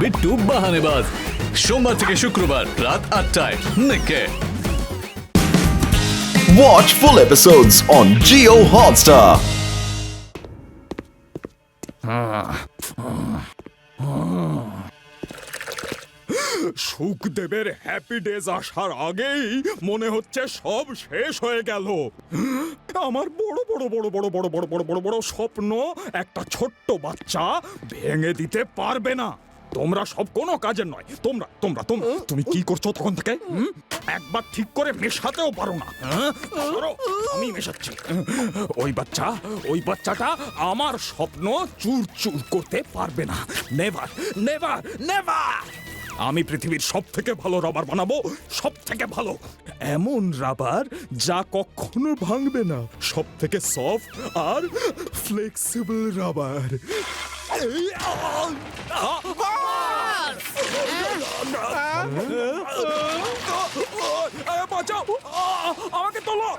বিট্টু বাহানেবাজ সোমবার থেকে শুক্রবার রাত আটটায় নিকে। Watch full episodes on Geo Hotstar. সুখদেবের হ্যাপি ডেজ আসার আগেই মনে হচ্ছে সব শেষ হয়ে গেল। আমার বড় বড় বড় বড় বড় বড় বড় বড় বড় স্বপ্ন একটা ছোট্ট বাচ্চা ভেঙে দিতে পারবে না। তোমরা সব কোনো কাজের নয়। তোমরা তোমরা তোমরা। তুমি কি করছ তখন থেকে? একবার ঠিক করে মেশাতেও পারো না। হ্যাঁ? আমি মেশাচ্ছি। ওই বাচ্চা ওই বাচ্চাটা আমার স্বপ্ন চুর চুর করতে পারবে না। নেভার নেভার নেভার আমি পৃথিবীর সব থেকে ভালো রাবার বানাবো সব থেকে ভালো। এমন রাবার যা কখনো ভাঙবে না। সব থেকে সফট আর ফ্লেক্সিবল রাবার বাঁচাও আমাকে তোলো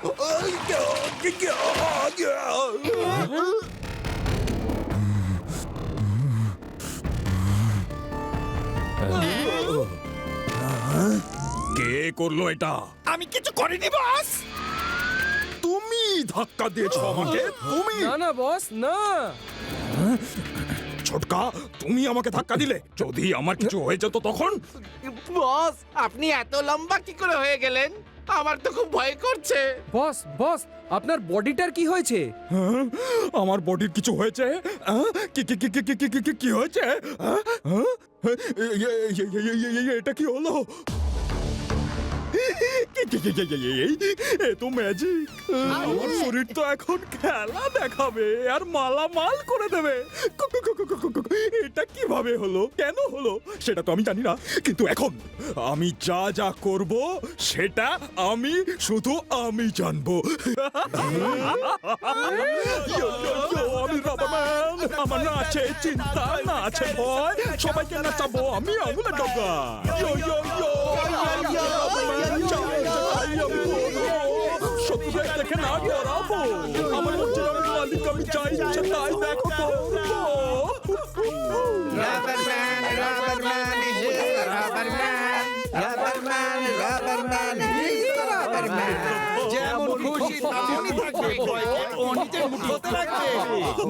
কে করল এটা? আমি কিছু করিনি বাস। তুমি ধাক্কা দিয়েছ আমাকে? তুমি? না না বস না। ছোটকা তুমি আমাকে ধাক্কা দিলে। যদি আমার কিছু হয়ে যেত তখন? বস আপনি এত লম্বা কি করে হয়ে গেলেন? আমার তো খুব ভয় করছে। বস বস আপনার বডিটার কি হয়েছে? হ্যাঁ? আমার বডির কিছু হয়েছে? হ্যাঁ? কি কি কি কি কি কি কি হয়েছে? হ্যাঁ? এটা কি হলো? এ তো ম্যাজিক আমার শরীর তো এখন খেলা দেখাবে আর মালামাল করে দেবে। কু- কু- কু- কু- কু- কু- কু- এটা কীভাবে হলো? কেন হলো? সেটা তো আমি জানি না। কিন্তু এখন আমি যা যা করব সেটা আমি শুধু আমি জানব। আমি রাবারম্যান আমার না আছে চিন্তা না আছে ভয়। সবাইকে নাচাবো আমি ডগা ইয়ো ইয়ো ইয়ো দেখে না ডরাবো আমার হচ্ছে আমি মালিক আমি চাই ইচ্ছে তাই দেখো করব রাবারম্যান রাবারম্যান যেমন খুশি তেমনই থাকবে ও নিজের মুঠোতে রাখবে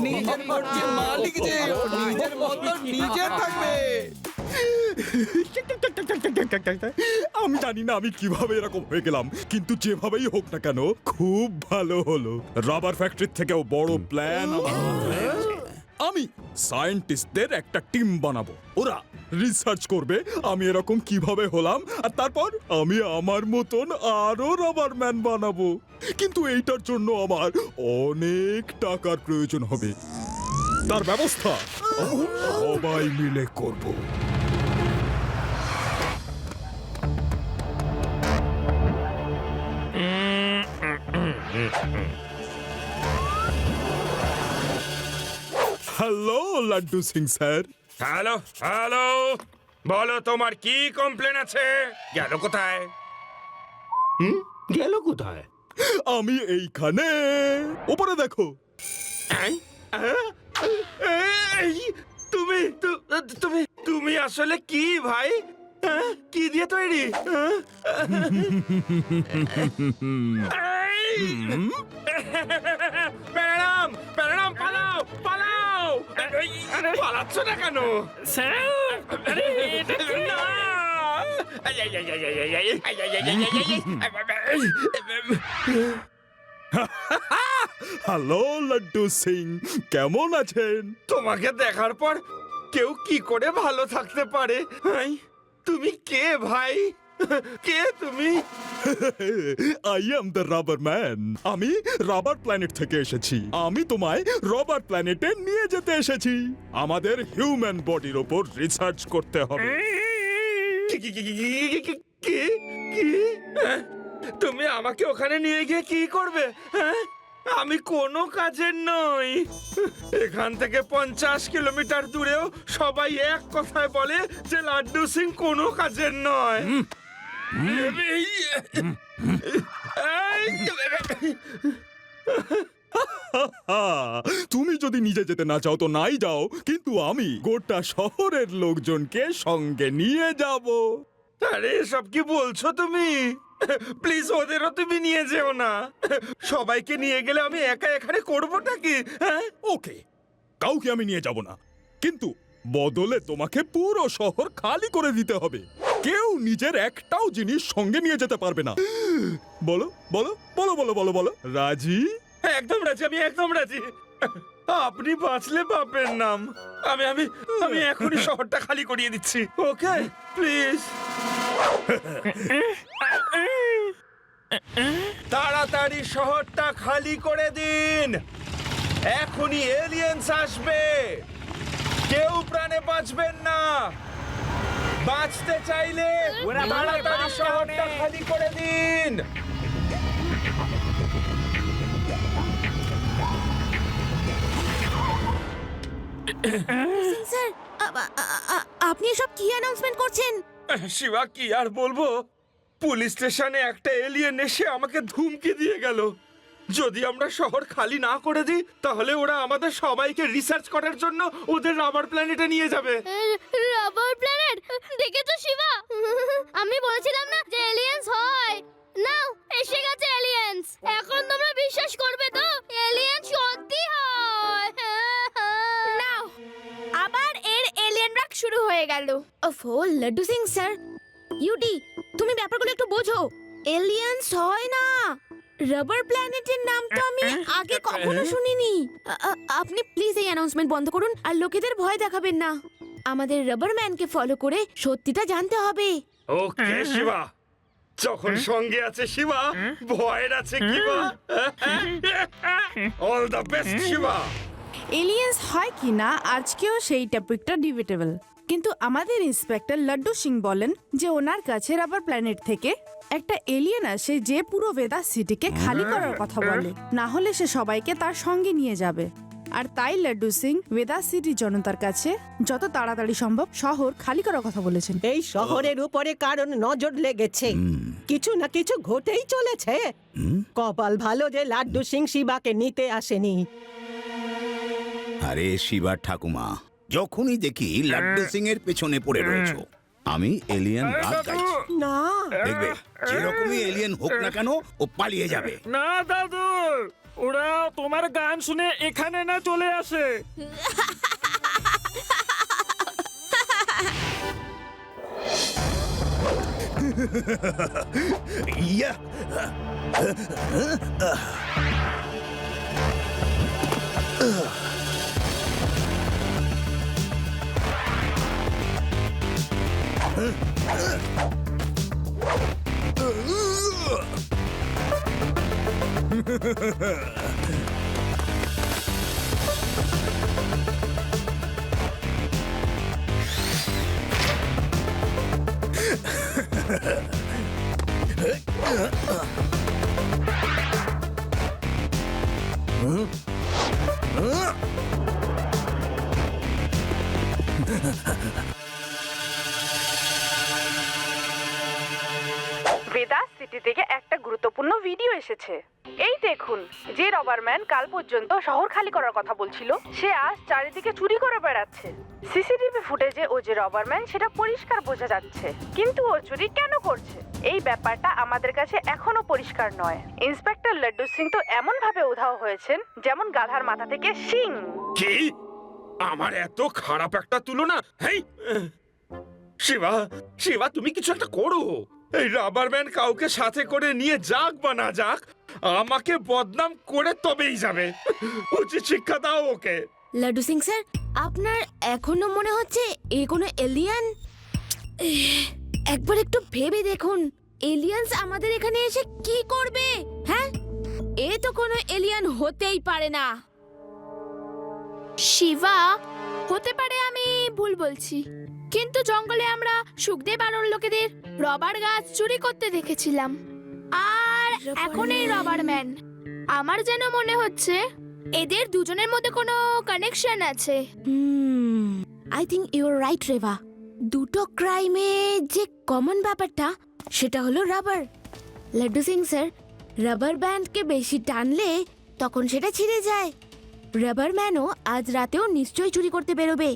নিজের মর্জির মালিক যে ও নিজের মতো নিজে থাকবে আমি জানি না আমি কীভাবে এরকম হয়ে গেলাম কিন্তু যেভাবেই হোক না কেন খুব ভালো হলো। রাবার ফ্যাক্টরির থেকেও বড় প্ল্যান আমি সায়েন্টিস্টদের একটা টিম বানাবো। ওরা রিসার্চ করবে আমি এরকম কীভাবে হলাম আর তারপর আমি আমার মতন আরও রাবার ম্যান বানাবো। কিন্তু এইটার জন্য আমার অনেক টাকার প্রয়োজন হবে। তার ব্যবস্থা সবাই মিলে করব। Hello Laddu Singh sir hello hello বলো তোমার কি কমপ্লেন আছে? গেল কোথায়? গেল কোথায়? আমি এইখানে। উপরে দেখো। এই, তুমি তুমি তুমি আসলে কি ভাই? কি দিয়ে তৈরি! প্যারাম প্যারাম পালাও পালাও পালাচ্ছ না কেন হ্যালো লাড্ডু সিং কেমন আছেন তোমাকে দেখার পর কেউ কি করে ভালো থাকতে পারে তুমি কে ভাই কে তুমি I am the rubber man আমি রাবার প্ল্যানেট থেকে এসেছি। আমি তোমায় রাবার প্ল্যানেটে নিয়ে যেতে এসেছি। আমাদের হিউম্যান বডির ওপর রিসার্চ করতে হবে। কি কি হ্যাঁ? তুমি আমাকে ওখানে নিয়ে গিয়ে কি করবে হ্যাঁ? আমি কোনো কাজের নই। এখান থেকে পঞ্চাশ কিলোমিটার দূরেও সবাই এক কথায় বলে যে লাড্ডু সিং কোনো কাজের নয়। তুমি যদি নিজে যেতে না চাও তো নাই যাও কিন্তু আমি গোটা শহরের লোকজনকে সঙ্গে নিয়ে যাব। আরে সব কি বলছো তুমি? প্লিজ ওদেরও তুমি নিয়ে যেও না। সবাইকে নিয়ে গেলে আমি একা এখানে করবোটা কি? হ্যাঁ? ওকে কাউকে আমি নিয়ে যাব না। কিন্তু বদলে তোমাকে পুরো শহর খালি করে দিতে হবে। কেউ নিজের একটাও জিনিস সঙ্গে নিয়ে যেতে পারবে না। বলো বলো বলো বলো বলো বলো। রাজি? একদম রাজি, আমি একদম রাজি। আপনি বাঁচলে বাপের নাম। আমি আমি আমি এখনই শহরটা খালি করিয়ে দিচ্ছি। Okay, please. তাড়াতাড়ি শহরটা খালি করে দিন। এখনই এলিয়েন্স আসবে। কেউ প্রাণে বাঁচবেন না। বাঁচতে চাইলে তাড়াতাড়ি শহরটা খালি করে দিন। স্যার আপনি এসব কি অ্যানাউন্সমেন্ট করছেন? শিবা কি আর বলব? পুলিশ স্টেশনে একটা এলিয়েন এসে আমাকে ধুমকি দিয়ে গেল। যদি আমরা শহর খালি না করে দিই তাহলে ওরা আমাদের সবাইকে রিসার্চ করার জন্য ওদের রাবার প্ল্যানেটে নিয়ে যাবে। রাবার প্ল্যানেট দেখেছ শিবা? আমি বলেছিলাম না যে এলিয়েন্স হয়। নাও এসে গেছে এলিয়েন্স এখন তোমরা বিশ্বাস করবে তো এলিয়েন সত্যি হয়। নাও। আবার এর এলিয়েন রাগ শুরু হয়ে গেল। ওফো লাড্ডু সিং স্যার ইউডি তুমি ব্যাপারগুলো একটু বোঝো। এলিয়েন্স হয় না। রাবার প্ল্যানেটের নাম তো আমি আগে কখনো শুনিনি। আপনি প্লিজ এই অ্যানাউন্সমেন্ট বন্ধ করুন আর লোকেদের ভয় দেখাবেন না। আমাদের রাবার ম্যানকে ফলো করে সত্যিটা জানতে হবে। ওকে শিবা। যখন সঙ্গে আছে শিবা ভয়ের আছে কিবা all the best Shiva. Aliens হয় কি না আজকেও সেই টপিকটা ডিবেটেবল কিন্তু আমাদের ইন্সপেক্টর লাড্ডু সিং বলেন যে ওনার কাছে রাবার প্ল্যানেট থেকে একটা এলিয়েন আসে যে পুরো বেদা সিটিকে খালি করার কথা বলে। না হলে সে সবাইকে তার সঙ্গে নিয়ে যাবে। আর তাই লাড্ডু সিং বেদা সিটি জনতার কাছে যত তাড়াতাড়ি সম্ভব শহর খালি করার কথা বলেছেন। এই শহরের উপরে কারণ নজর লেগেছে। কিছু না কিছু ঘটেই চলেছে। কপাল ভালো যে লাড্ডু সিং শিবাকে নিতে আসেনি। আরে শিবার ঠাকুমা যখনই দেখি লাড্ডু সিং এর পেছনে পড়ে রয়েছো। আমি এলিয়ান রাত গাইছি। না। দেখবে যেরকমই এলিয়েন হোক না কেন ও পালিয়ে যাবে। না দাদু! ওরা তোমার গান শুনে এখানে না চলে আসে। ইয়া! 으 সিটি থেকে একটা গুরুত্বপূর্ণ ভিডিও এসেছে। এই দেখুন, যে রবারম্যান কাল পর্যন্ত শহর খালি করার কথা বলছিল, সে আজ চারিদিকে চুরি করে বেড়াচ্ছে। সিসিটিভি ফুটেজে ও যে রবারম্যান সেটা পরিষ্কার বোঝা যাচ্ছে। কিন্তু ও চুরি কেন করছে? এই ব্যাপারটা আমাদের কাছে এখনও পরিষ্কার নয়। ইন্সপেক্টর লাড্ডু সিং তো এমন ভাবে উধাও হয়েছেন, যেমন গাধার মাথা থেকে শিং। কি? আমার এত খারাপ একটা তুলনা? হেই! শিবা শিবা, তুমি কিছু একটা করো। এই রাবার ব্যান্ড কাউকে সাথে করে নিয়ে যাক বা না যাক, আমাকে বদনাম করে তবেই যাবে। উচিত শিক্ষা দাও ওকে। লাড্ডু সিং স্যার, আপনার এখনও মনে হচ্ছে এ কোনো এলিয়ান একবার একটু ভেবে দেখুন এলিয়ানস আমাদের এখানে এসে কি করবে হ্যাঁ? এ তো কোনো এলিয়ান হতেই পারে না। শিবা, হতে পারে আমি ভুল বলছি। কিন্তু জঙ্গলে আমরা সুখদেব ওর লোকেদের রবার গাছ চুরি করতে দেখেছিলাম। আর এখন এই রবার ম্যান। আমার যেন মনে হচ্ছে এদের দুজনের মধ্যে কোনো কানেকশন আছে। I think you right Reva দুটো ক্রাইমে যে কমন ব্যাপারটা, সেটা হলো rubber Laddu Singh sir rubber ব্যান্ডকে বেশি টানলে তখন সেটা ছিঁড়ে যায়। রাবার ম্যানও আজ রাতেও নিশ্চয়ই চুরি করতে বেরোবে।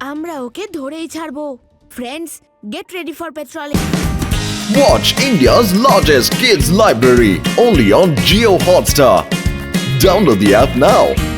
আমরা ওকে ধরেই ছাড়বো friends get ready for patrolling Watch India's largest kids library only on Geo Hotstar. Download the app now.